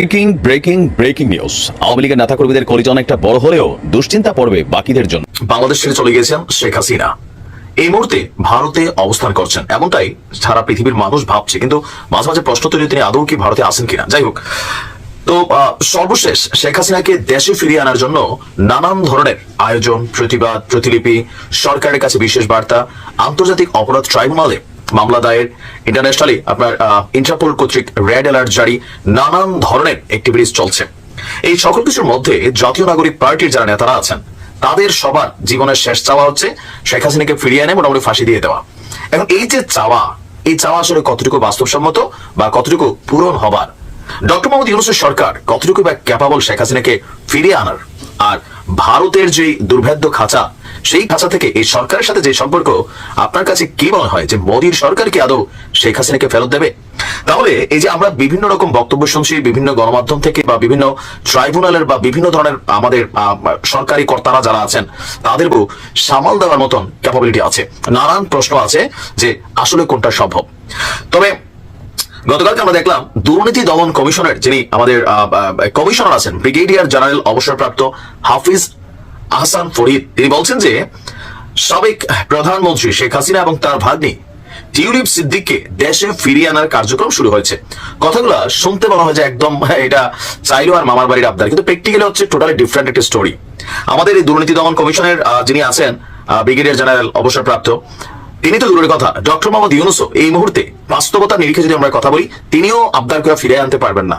Breaking breaking breaking news Awami লীগের নেতা কর্মীদের কলিজন একটা বড় হলেও দুশ্চিন্তা পড়বে বাকিদের জন্য। বাংলাদেশ ছেড়ে চলে গিয়েছেন শেখ হাসিনা। এই মুহূর্তে ভারতে অবস্থান করছেন। এমনটাই সারা পৃথিবীর মানুষ ভাবছে। কিন্তু মাঝে মাঝে প্রশ্ন তৈরি তিনি আদৌ কি ভারতে আসেন কিনা। যাই হোক, তো সর্বশেষ শেখ হাসিনাকে দেশে ফিরিয়ে আনার জন্য নানান ধরনের আয়োজন, প্রতিবাদ, প্রতিলিপি, সরকারের কাছে বিশেষ বার্তা, আন্তর্জাতিক অপরাধ ট্রাইব্যুনালে মামলা দায়ের ইন্টারন্যাশনালি আপনার ইন্টারপোল কর্তৃক রেড অ্যালার্ট জারি। নানান ধরনের অ্যাক্টিভিটিস চলছে। এই সকল কিছুর মধ্যে জাতীয় নাগরিক পার্টির যারা নেতারা আছেন, তাদের সবার জীবনের শেষ চাওয়া হচ্ছে শেখ হাসিনাকে ফিরিয়ে এনে মোটামুটি ফাঁসি দিয়ে দেওয়া। এখন এই যে চাওয়া, এই চাওয়া আসলে কতটুকু বাস্তবসম্মত বা কতটুকু পূরণ হবার? ডক্টর মোহাম্মদ ইউনুসের সরকার কতটুকু বা ক্যাপাবল শেখ হাসিনাকে ফিরিয়ে আনার? আর ভারতের যে দুর্ভেদ্য খাঁচা, সেই খাঁচা থেকে এই সরকারের সাথে যে সম্পর্ক, আপনার কাছে কি মনে হয় যে মোদীর সরকার কি আদৌ শেখ হাসিনাকে ফেরত দেবে? তাহলে এই যে আমরা বিভিন্ন রকম বক্তব্য শুনছি, বিভিন্ন গণমাধ্যম থেকে বা বিভিন্ন ট্রাইব্যুনালের বা বিভিন্ন ধরনের আমাদের সরকারি কর্তারা যারা আছেন তাদেরও সামাল দেওয়ার মতন ক্যাপাবিলিটি আছে। নানান প্রশ্ন আছে যে আসলে কোনটা সম্ভব। তবে গতকালকে আমরা দেখলাম দুর্নীতি দমন কমিশনের, যিনি আমাদের কমিশনার আছেন, ব্রিগেডিয়ার জেনারেল অবসরপ্রাপ্ত হাফিজ আহসান ফরিদ, তিনি বলছেন যে সাবেক প্রধানমন্ত্রী শেখ হাসিনা এবং তার ভাগ্নি টিউলিপ সিদ্দিককে দেশে ফিরিয়ে আনার কার্যক্রম শুরু হয়েছে। কথাগুলো শুনতে বলা হয় যে একদম এটা চাইলো আর মামার বাড়ির আবদার। কিন্তু প্র্যাকটিক্যালি হচ্ছে টোটালি ডিফারেন্ট একটা স্টোরি আমাদের এই দুর্নীতি দমন কমিশনের যিনি আছেন ব্রিগেডিয়ার জেনারেল অবসরপ্রাপ্ত তিনি তো দূরের কথা। ডক্টর মোহাম্মদ ইউনুসও এই মুহূর্তে বাস্তবতা নিরিখে যদি আমরা কথা বলি, তিনিও আবদার করে ফিরে আনতে পারবেন না।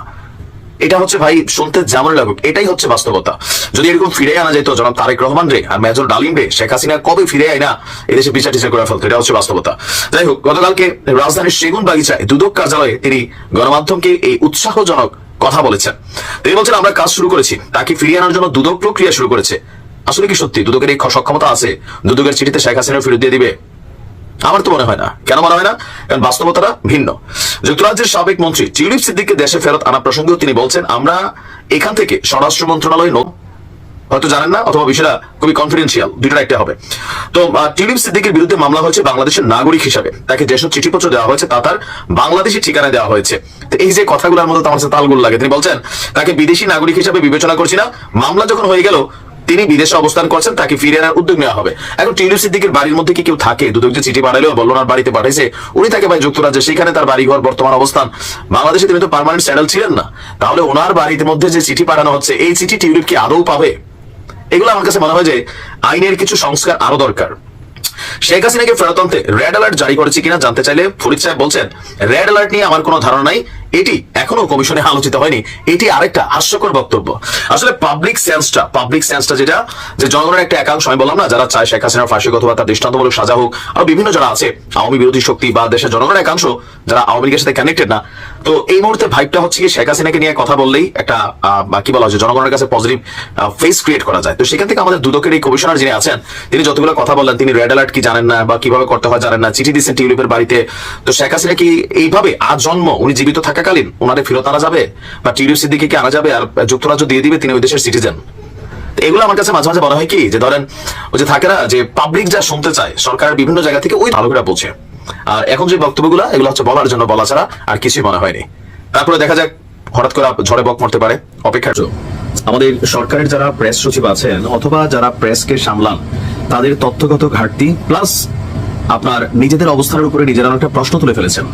এটা হচ্ছে ভাই, শুনতে যেমন লাগুক, এটাই হচ্ছে বাস্তবতা। যদি এরকম ফিরে আনা যেত, জনাব তারেক রহমান রে আর মেজর ডালিম রে, শেখ হাসিনা কবে ফিরে আয় না, এদেশে বিচার টিচার করে ফেলতো, এটা হচ্ছে বাস্তবতা। যাই হোক, গতকালকে রাজধানীর সেগুন বাগিচায় দুদক কার্যালয়ে তিনি গণমাধ্যমকে এই উৎসাহজনক কথা বলেছেন। তিনি বলছেন, আমরা কাজ শুরু করেছি, তাকে ফিরিয়ে আনার জন্য দুদক প্রক্রিয়া শুরু করেছে। আসলে কি সত্যি? দুদকের এই সক্ষমতা আছে? দুদকের চিঠিতে শেখ হাসিনা ফেরত দিয়ে দিবে? আমার তো মনে হয় না। কেন মনে হয় না? কারণ বাস্তবতাটা ভিন্ন। যুক্তরাজ্যের সাবেক মন্ত্রী টিউলিপ সিদ্দিককে দেশে ফেরত আনা প্রসঙ্গেও তিনি বলছেন, আমরা এখান থেকে স্বরাষ্ট্র মন্ত্রণালয় নো হয়তো জানেন না, অথবা বিষয়টা খুবই কনফিডেন্সিয়াল দুইটা একটা হবে। তো টিউলিপ সিদ্দিকের বিরুদ্ধে মামলা হয়েছে বাংলাদেশের নাগরিক হিসাবে। তাকে যেসব চিঠিপত্র দেওয়া হয়েছে, তা তার বাংলাদেশি ঠিকানায় দেওয়া হয়েছে। তো এই যে কথাগুলোর মধ্যে তো আমার কাছে তালগুলো লাগে, তিনি বলছেন, তাকে বিদেশি নাগরিক হিসাবে বিবেচনা করছি না। মামলা যখন হয়ে গেল তিনি বিদেশে অবস্থান করছেন, তাকে ফিরে আনার উদ্যোগ নেওয়া হবে। এখন টিউলিপ সিদ্দিকের বাড়ির মধ্যে কি কেউ থাকে? দুদক যে চিঠি পাঠালেও বলল ওনার বাড়িতে পাঠাইছে, উনি থাকে ভাই যুক্তরাজ্যে, সেখানে তার বাড়ি ঘর বর্তমান অবস্থান। বাংলাদেশে তিনি তো পার্মানেন্ট স্যাডেল ছিলেন না। তাহলে ওনার বাড়িতে মধ্যে যে চিঠি পাঠানো হচ্ছে, এই চিঠি টিউলিপ কি আদৌ পাবে? এগুলো আমার কাছে মনে হয় যে আইনের কিছু সংস্কার আরও দরকার। শেখ হাসিনাকে ফেরত আনতে রেড অ্যালার্ট জারি করেছে কিনা জানতে চাইলে ফরিদ সাহেব বলছেন রেড অ্যালার্ট নিয়ে আমার কোনো ধারণা নাই। এটি এখনও কমিশনে আলোচিত হয়নি। এটি আরেকটা হাস্যকর বক্তব্য। আসলে পাবলিক সেন্সটা পাবলিক সেন্সটা যেটা, যে জনগণের একটা একাংশ, আমি বললাম না, যারা চায় শেখ হাসিনার ফাঁসি অথবা তার দৃষ্টান্তমূলক সাজা হোক, আর বিভিন্ন যারা আছে, আওয়ামী বিরোধী শক্তি বা দেশের জনগণের একাংশ, যারা আওয়ামী লীগের সাথে কানেক্টেড না তো এই মুহূর্তে ভাইবটা হচ্ছে কি শেখ হাসিনাকে নিয়ে কথা বললেই একটা কি বলা হয় জনগণের কাছে পজিটিভ ফেস ক্রিয়েট করা যায়। তো সেখান থেকে আমাদের দুদকের এই কমিশনার যিনি আছেন, তিনি যতগুলো কথা বললেন, তিনি রেড অ্যালার্ট কি জানেন না বা কীভাবে করতে হয় জানেন না, চিঠি দিচ্ছেন টিউলিপের বাড়িতে। তো শেখ হাসিনা কি এইভাবে আজ জন্ম উনি জীবিত থাকাকালীন ওনারে ফেরত আনা যাবে? বা টিউলিপ সিদ্দিকে কি আনা যাবে? আর যুক্তরাজ্য দিয়ে দিবে তিনি ওই দেশের সিটিজেন এগুলো আমার কাছে মাঝে মাঝে মনে হয় কি, যে ধরেন ওই যে থাকে না, যে পাবলিক যা শুনতে চায় সরকারের বিভিন্ন জায়গা থেকে ওই ভালো করে বোঝে আর এখন যে বক্তব্যগুলো, এগুলো হচ্ছে বলার জন্য বলা ছাড়া আর কিছুই মনে হয়নি। তারপরে দেখা যাক, হঠাৎ করে ঝড়ে বক মরতে পারে। অপেক্ষার আমাদের সরকারের যারা প্রেস সচিব আছেন অথবা যারা প্রেসকে সামলান, তাদের তথ্যগত ঘাটতি প্লাস আপনার নিজেদের অবস্থানের উপরে নিজেরা একটা প্রশ্ন তুলে ফেলেছেন।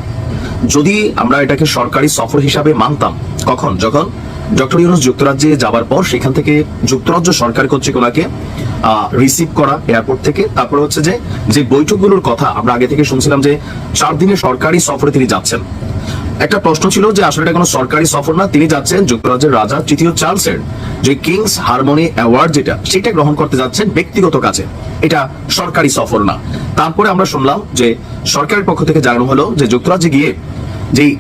যদি আমরা এটাকে সরকারি সফর হিসাবে মানতাম, কখন? যখন ডক্টর ইউনুস যুক্তরাজ্যে যাবার পর সেখান থেকে যুক্তরাজ্য সরকার কর্তৃক ওনাকে রিসিভ করা এয়ারপোর্ট থেকে। তারপরে হচ্ছে যে যে বৈঠকগুলোর কথা আমরা আগে থেকে শুনছিলাম যে, চার দিনের সরকারি সফরে তিনি যাচ্ছেন। একটা প্রশ্ন ছিল যে, আসলে এটা কোনো সরকারি সফর না, তিনি যাচ্ছেন যুক্তরাজ্যের রাজা তৃতীয় চার্লসের, যে কিংস হারমোনি অ্যাওয়ার্ড যেটা, সেটা গ্রহণ করতে যাচ্ছেন ব্যক্তিগত কাজে। এটা সরকারি সফর না। তারপরে আমরা শুনলাম যে, সরকারের পক্ষ থেকে জানানো হলো যে, যুক্তরাজ্যে গিয়ে যেই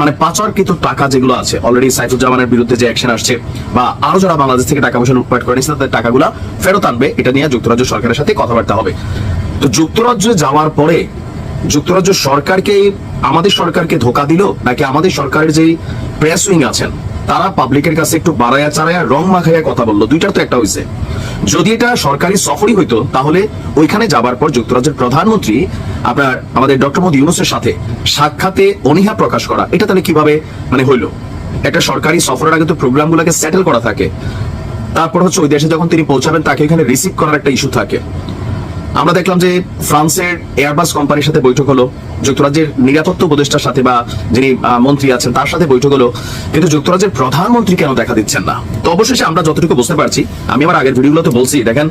মানে পাচারকৃত টাকা যেগুলো আছে অলরেডি সাইফুজ্জামানের বিরুদ্ধে যে অ্যাকশন আসছে, বা আরও যারা বাংলাদেশ থেকে টাকা পয়সা লুটপাট করে নিচ্ছে তাদের টাকাগুলো ফেরত আনবে। এটা নিয়ে যুক্তরাজ্য সরকারের সাথে কথাবার্তা হবে। তো যুক্তরাজ্যে যাওয়ার পরে যুক্তরাজ্য সরকারকে, আমাদের সরকারকে ধোকা দিল, নাকি আমাদের সরকারের যে প্রেস উইং আছেন, তারা পাবলিকের কাছে একটু বাড়াইয়া চাড়াইয়া রং মাখাইয়া কথা বলল? দুইটার তো একটা হয়েছে যদি এটা সরকারি সফরই হইতো, তাহলে ওইখানে যাবার পর যুক্তরাজ্যের প্রধানমন্ত্রী, আপনার আমাদের ডক্টর মোদী ইউনুসের সাথে সাক্ষাতে অনীহা প্রকাশ করা, এটা তাহলে কীভাবে মানে হইল? একটা সরকারি সফরের আগে তো প্রোগ্রামগুলোকে সেটেল করা থাকে। তারপর হচ্ছে ওই দেশে যখন তিনি পৌঁছাবেন, তাকে এখানে রিসিভ করার একটা ইস্যু থাকে। আমরা দেখলাম যে ফ্রান্সের এয়ারবাস কোম্পানির সাথে বৈঠক হলো, যুক্তরাজ্যের নিরাপত্তা উপদেষ্টার সাথে বা যিনি মন্ত্রী আছেন, তার সাথে বৈঠক হলো, কিন্তু যুক্তরাজ্যের প্রধানমন্ত্রী কেন দেখা দিচ্ছেন না? তো অবশেষে আমরা যতটুকু বুঝতে পারছি, আমি আমার আগের ভিডিওগুলোতে বলছি, দেখেন,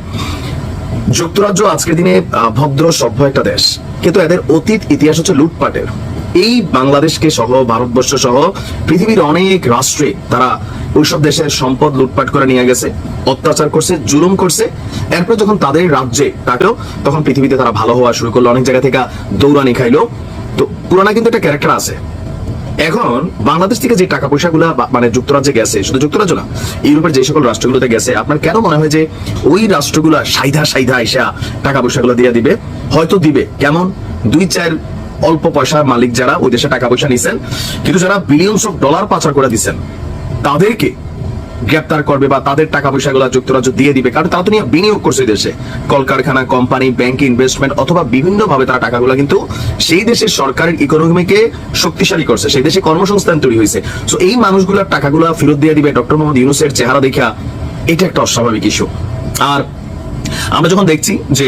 যুক্তরাজ্য আজকের দিনে ভদ্র, সভ্য একটা দেশ, কিন্তু এদের অতীত ইতিহাস হচ্ছে লুটপাটের। এই বাংলাদেশকে সহ, ভারতবর্ষ সহ, পৃথিবীর অনেক রাষ্ট্রে তারা ওইসব দেশের সম্পদ লুটপাট করে নিয়ে গেছে, অত্যাচার করছে, জুলুম করছে। এরপর যখন তাদের রাজ্যে তাকেও তখন পৃথিবীতে তারা ভালো হওয়া শুরু করল, অনেক জায়গা থেকে দৌড়ানি খাইলো। তো পুরানা কিন্তু একটা ক্যারেক্টার আছে। এখন বাংলাদেশ থেকে যে টাকা পয়সাগুলো মানে যুক্তরাজ্যে গেছে, শুধু যুক্তরাজ্য না, ইউরোপের যে সকল রাষ্ট্রগুলোতে গেছে, আপনার কেন মনে হয় যে ওই রাষ্ট্রগুলা সাইধা সাইধা আইসা টাকা পয়সা পয়সাগুলো দিয়ে দিবে? হয়তো দিবে। কেমন? দুই চার অল্প পয়সার মালিক যারা ওই দেশে টাকা পয়সা নিছেন, কিন্তু যারা বিলিয়নস অফ ডলার পাচার করে দিচ্ছেন তাদেরকে গ্রেপ্তার করবে বা তাদের টাকা পয়সাগুলো যুক্তরাজ্য দিয়ে দিবে। কারণ তারা তো নিয়ে বিনিয়োগ করছে দেশে। কলকারখানা, কোম্পানি ব্যাংক ইনভেস্টমেন্ট অথবা বিভিন্ন ভাবে তারা টাকাগুলো কিন্তু সেই দেশের সরকারের ইকোনমিকে শক্তিশালী করছে। সেই দেশে কর্মসংস্থান তৈরি হয়েছে। তো এই মানুষগুলোর টাকাগুলো ফেরত দিয়ে দিবে ডক্টর মোহাম্মদ ইউনুসের চেহারা দেখা এটা একটা অস্বাভাবিক ইস্যু আর আমরা যখন দেখছি যে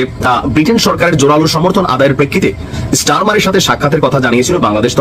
ব্রিটেন সরকারের জোরালো সমর্থন আদায়ের প্রেক্ষিতে স্টারমারের সাথে সাক্ষাতের কথা জানিয়েছিল বাংলাদেশ